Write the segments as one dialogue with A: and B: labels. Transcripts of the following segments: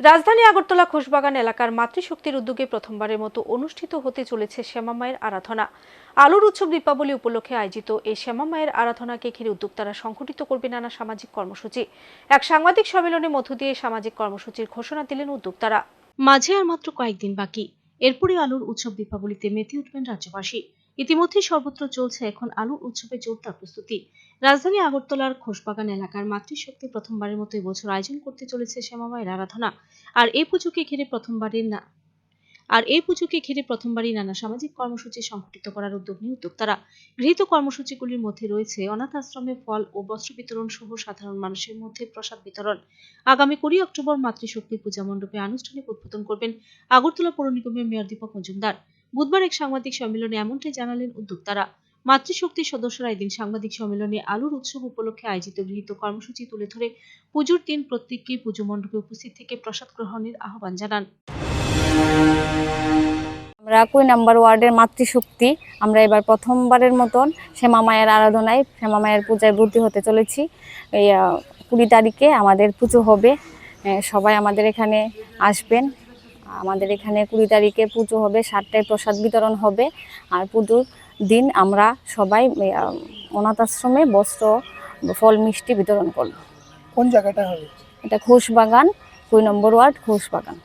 A: রাজধানী আগরতলা খোশবাগান এলাকার মাতৃশক্তির উদ্যোগে প্রথমবারের মতো অনুষ্ঠিত হতে চলেছে শ্যামা মায়ের আরাধনা। আলোর উৎসব দীপাবলি উপলক্ষে আয়োজিত এই শ্যামা মায়ের আরাধনাকে ঘিরে উদ্যোক্তারা সংঘটিত করবে নানা সামাজিক কর্মসূচি। এক সাংবাদিক সম্মেলনের মধ্য দিয়ে সামাজিক কর্মসূচির ঘোষণা দিলেন উদ্যোক্তারা। মাঝে আর মাত্র কয়েকদিন বাকি। এরপরে আলুর উৎসব দীপাবলিতে মেতে উঠবেন রাজ্যবাসী। ইতিমধ্যে সর্বত্র চলছে এখন আলুর উৎসবে জোরদার প্রস্তুতি। রাজধানী আগরতলার খোশবাগান এলাকার মাতৃশক্তি প্রথমবারের মতো এবছর আয়োজন করতে চলেছে শ্যামামায়ের আরাধনা। আর এই পুজোকে ঘিরে প্রথমবারের না আর এই পুজোকে ঘিরে প্রথমবারই নানা সামাজিক কর্মসূচি সংঘটিত করার উদ্যোগ নিয়ে উদ্যোক্তারা। গৃহীত কর্মসূচিগুলির মধ্যে রয়েছে অনাথ আশ্রমে ফল ও বস্ত্র বিতরণ সহ সাধারণ মানুষের মধ্যে প্রসাদ বিতরণ। আগামী কুড়ি অক্টোবর মাতৃশক্তি পূজা মণ্ডপে আনুষ্ঠানিক উদ্বোধন করবেন আগরতলা পৌর নিগমের মেয়র দীপক মজুমদার। বুধবার এক সাংবাদিক সম্মেলনে এমনটাই জানালেন উদ্যোক্তারা। মাতৃশক্তির সদস্যরা এদিন সাংবাদিক সম্মেলনে আলুর উৎসব উপলক্ষে আয়োজিত গৃহীত কর্মসূচি তুলে ধরে পুজোর দিন প্রত্যেককে পুজো মণ্ডপে উপস্থিত থেকে প্রসাদ গ্রহণের আহ্বান জানান।
B: আমরা কুই নাম্বার ওয়ার্ডের মাতৃশক্তি। আমরা এবার প্রথমবারের মতন শ্যামা মায়ের আরাধনায়, শ্যামা মায়ের পূজায় ভর্তি হতে চলেছি। এই কুড়ি তারিখে আমাদের পুজো হবে। সবাই আমাদের এখানে আসবেন। আমাদের এখানে কুড়ি তারিখে পুজো হবে সাতটায় প্রসাদ বিতরণ হবে। আর পুজোর দিন আমরা সবাই অনাথ আশ্রমে বস্ত্র ফল মিষ্টি বিতরণ করব।
C: কোন জায়গাটা হবে?
B: এটা ঘোষ বাগান কুই নম্বর ওয়ার্ড ঘোষ বাগান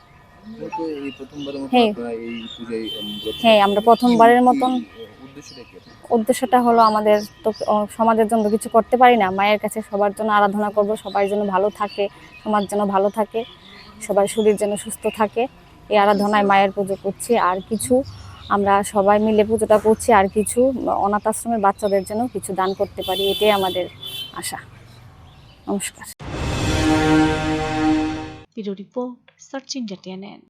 D: মূলত এই প্রথমবারের মতো
B: হ্যাঁ। হ্যাঁ আমরা প্রথমবারের মতন।
D: উদ্দেশ্যটা কি? আপনার?
B: উদ্দেশ্যটা হলো আমাদের তো সমাজের জন্য কিছু করতে পারি না। মায়ের কাছে সবার জন্য আরাধনা করব সবাই যেন ভালো থাকে সমাজ যেন ভালো থাকে সবার শরীর যেন সুস্থ থাকে। এই আরাধনায় মায়ের পুজো করছি, আর কিছু আমরা সবাই মিলে পুজোটা করছি, আর কিছু অনাথ আশ্রমের বাচ্চাদের জন্য কিছু দান করতে পারি, এটাই আমাদের আশা। নমস্কার।
A: রিপোর্ট